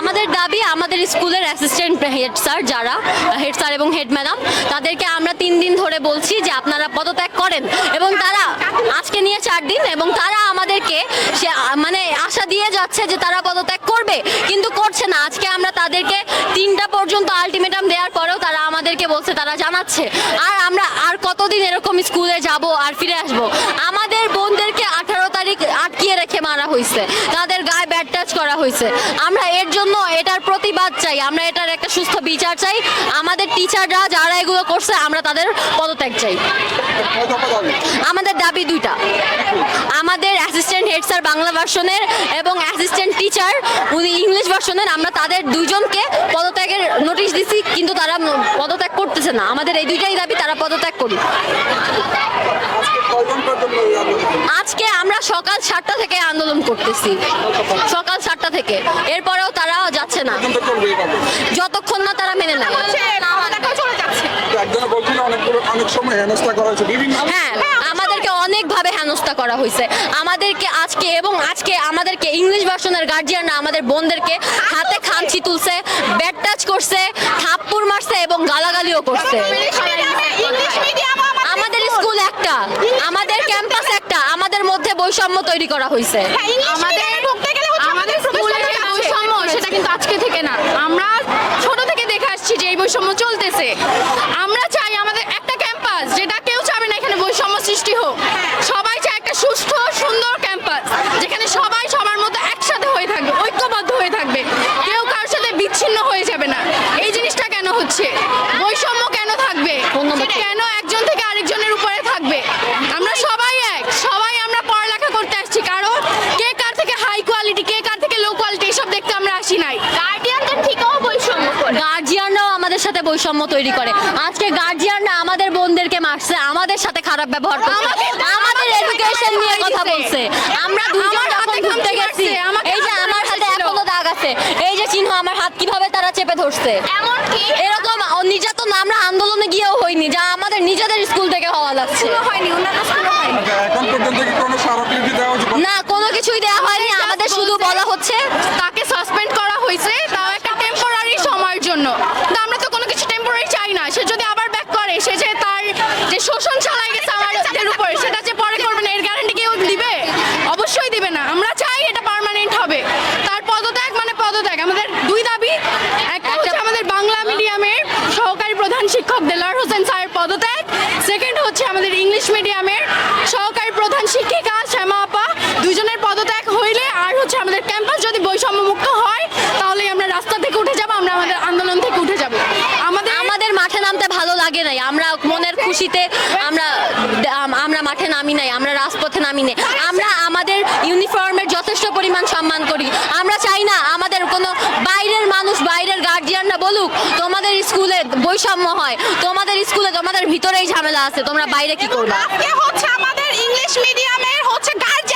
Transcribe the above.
আমাদের দাবি আমাদের স্কুলের অ্যাসিস্ট্যান্ট হেড স্যার যারা হেড স্যার এবং হেড ম্যাডাম তাদেরকে আমরা তিন দিন ধরে বলছি যে আপনারা পদত্যাগ করেন এবং তারা আজকে নিয়ে চার দিন এবং তারা আমাদেরকে সে মানে আশা দিয়ে যাচ্ছে যে তারা পদত্যাগ করবে, কিন্তু করছে না। আজকে আমরা তাদেরকে তিনটা পর্যন্ত আলটিমেটাম দেওয়ার পরেও তারা আমাদেরকে বলছে, তারা জানাচ্ছে। আর আমরা আর কতদিন এরকম স্কুলে যাব আর ফিরে আসব? আমাদের বোনদেরকে মারা হয়েছে তাদের গায়ে ব্যাট টাচ করা হয়েছে আমরা এর জন্য এটার প্রতিবাদ চাই। আমরা এটার একটা সুস্থ বিচার চাই। আমাদের টিচাররা যারা এগুলো করছে, আমরা তাদের পদত্যাগ চাই। আমাদের দাবি দুইটা। আমাদের অ্যাসিস্ট্যান্ট হেড স্যার বাংলা ভার্সনের এবং অ্যাসিস্ট্যান্ট টিচার উনি ইংলিশ ভার্সনের, আমরা তাদের দুইজনকে পদত্যাগের নোটিশ দিছি, কিন্তু তারা পদত্যাগ করতেছে না। আমাদের এই দুইটাই দাবি, তারা পদত্যাগ করুক আজকে কয়জন পর্যন্ত এই আন্দোলন? আজকে আমরা সকাল সাতটা থেকে আন্দোলন করতেছি। সকাল সাতটা থেকে। এরপরেও তারা যাচ্ছে না? যতক্ষণ না তারা মেনে নেয়। তো একজনে বলছিল অনেকগুলো অনেক সময় হেনস্থা করা হয়েছে। বিভিন্ন হ্যাঁ আমাদেরকে অনেকভাবে হেনস্থা করা হয়েছে। আমাদেরকে আজকে এবং আজকে আমাদেরকে ইংলিশ ভার্সনের গার্জিয়ানরা আমাদের বোনদেরকে হাতে খামচি তুলছে ব্যাট টাচ করছে থাপ্পুর মারছে এবং গালাগালিও করছে আমাদের স্কুল একটা আমাদের ক্যাম্পাস একটা আমাদের মধ্যে বৈষম্য তৈরি করা হয়েছে আমাদের আমাদের বৈষম্য সেটা কিন্তু আজকে থেকে না। আমরা ছোট থেকে দেখে আসছি যে এই বৈষম্য চলতেছে। আমরা চাই আমাদের একটা ক্যাম্পাস যেটা কেউ চাবে না এখানে বৈষম্য সৃষ্টি হোক। সবাই চায় একটা সুস্থ সুন্দর ক্যাম্পাস যেখানে সবাই সবার মতো একসাথে হয়ে থাকবে ঐক্যবদ্ধ হয়ে থাকবে। কেউ কারোর সাথে বিচ্ছিন্ন হয়ে যাবে না। এই জিনিসটা কেন হচ্ছে? বৈষম্য কেন থাকবে? কেন একজন থেকে আরেকজনের উপরে থাকবে আমরা সবাই এক সবাই আমরা পড়ালেখা করতে আসছি কারণ কে কার থেকে হাই কোয়ালিটি কে কার থেকে লো কোয়ালিটি এসব দেখতে আমরা আসি নাই গার্ডিয়ানদের থেকেও বৈষম্য করে গার্জিয়ানরাও আমাদের সাথে বৈষম্য তৈরি করে। আজকে গার্জিয়ানরা আমাদের বোনদেরকে মারছে আমাদের সাথে খারাপ ব্যবহার করছে আমাদের এডুকেশন নিয়ে কথা বলছে। আমরা দুজন যখন হাতে ঘুরতে গেছি এই যে আমার হাতে এখনও দাগ আছে এই যে চিহ্ন আমার হাত কীভাবে তারা চেপে ধরছে। এমনকি এরকম নির্যাতন আমরা আন্দোলনে গিয়েও হইনি যা আমাদের নিজেদের স্কুল থেকে হওয়া লাগছে। হয়নি অন্যান্য স্কুলে হয়নি। এখন পর্যন্ত কি কোনো স্মারকলিপি দেওয়া না কোনো কিছুই দেওয়া হয়নি আমাদের শুধু বলা হচ্ছে তাকে সাসপেন্ড করা হয়েছে তাও একটা টেম্পোরারি সময়ের জন্য কিন্তু আমরা তো কোনো কিছু টেম্পোরারি চাই না সে যদি আবার ব্যাক করে সে যে তার যে শোষণ চালাই গেছে আমাদের উপরে সেটা যে পরে করবে না এর গ্যারান্টি কেউ দিবে অবশ্যই দিবে না আমরা চাই এটা পার্মানেন্ট হবে তার পদত্যাগ মানে পদত্যাগ আমাদের দুই দাবি একটা হচ্ছে আমাদের বাংলা মিডিয়ামের সহকারী প্রধান শিক্ষক দেলোয়ার হোসেন স্যারের পদত্যাগ। সেকেন্ড হচ্ছে আমাদের ইংলিশ মিডিয়ামের সহকারী প্রধান শিক্ষিকা শ্যামা আপা। দুইজনের পদত্যাগ হইলে আর হচ্ছে আমাদের ক্যাম্পাস যদি বৈষম্য মুক্ত হয় তাহলে আমরা রাস্তা থেকে উঠে যাব, আমরা আমাদের আন্দোলন থেকে উঠে যাব। আমাদের আমাদের মাঠে নামতে ভালো লাগে নাই। আমরা মনের খুশিতে আমরা আমরা মাঠে নামি নাই, আমরা রাজপথে নামি নাই। আমরা আমাদের ইউনিফর্মের যথেষ্ট পরিমাণ সম্মান করি। আমরা চাই না আমাদের কোনো বাইরের মানুষ, বাইরের গার্জিয়ানরা বলুক স্কুলে বৈষম্য হয় তোমাদের স্কুলে তোমাদের ভিতরেই ঝামেলা আছে তোমরা বাইরে কি করবে? আজকে হচ্ছে আমাদের ইংলিশ মিডিয়ামের হচ্ছে গার্জেন